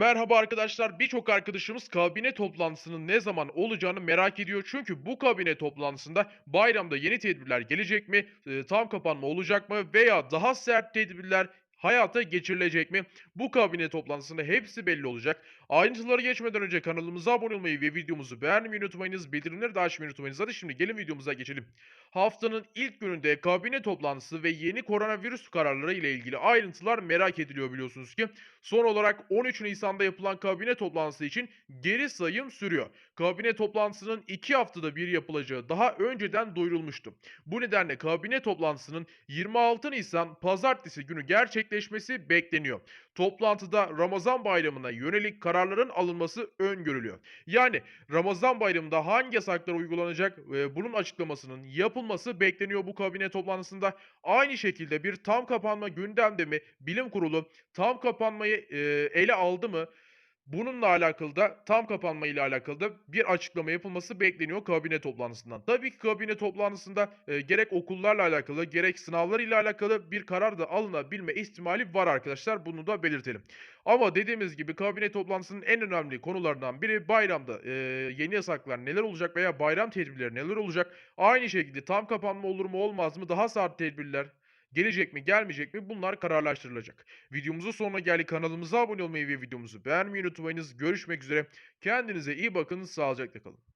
Merhaba arkadaşlar. Birçok arkadaşımız kabine toplantısının ne zaman olacağını merak ediyor. Çünkü bu kabine toplantısında bayramda yeni tedbirler gelecek mi, tam kapanma olacak mı veya daha sert tedbirler hayata geçirilecek mi? Bu kabine toplantısında hepsi belli olacak. Ayrıntılara geçmeden önce kanalımıza abone olmayı ve videomuzu beğenmeyi unutmayınız. Bildirimleri de açmayı unutmayınız. Hadi şimdi gelin videomuza geçelim. Haftanın ilk gününde kabine toplantısı ve yeni koronavirüs kararları ile ilgili ayrıntılar merak ediliyor biliyorsunuz ki. Son olarak 13 Nisan'da yapılan kabine toplantısı için geri sayım sürüyor. Kabine toplantısının 2 haftada bir yapılacağı daha önceden duyurulmuştu. Bu nedenle kabine toplantısının 26 Nisan pazartesi günü gerçekleşmesi bekleniyor. Toplantıda Ramazan bayramına yönelik kararların alınması öngörülüyor. Yani Ramazan bayramında hangi yasaklar uygulanacak e, bunun açıklamasının yapılması bekleniyor bu kabine toplantısında. Aynı şekilde bir tam kapanma gündemde mi bilim kurulu tam kapanmayı e, ele aldı mı? Bununla alakalı da tam kapanma ile alakalı da bir açıklama yapılması bekleniyor kabine toplantısından. Tabii ki kabine toplantısında e, gerek okullarla alakalı gerek sınavlar ile alakalı bir karar da alınabilme ihtimali var arkadaşlar. Bunu da belirtelim. Ama dediğimiz gibi kabine toplantısının en önemli konularından biri bayramda e, yeni yasaklar neler olacak veya bayram tedbirleri neler olacak? Aynı şekilde tam kapanma olur mu olmaz mı? Daha sert tedbirler gelecek mi gelmeyecek mi? Bunlar kararlaştırılacak. Videomuzun sonuna geldik. Kanalımıza abone olmayı ve videomuzu beğenmeyi unutmayınız. Görüşmek üzere. Kendinize iyi bakın. Sağlıcakla kalın.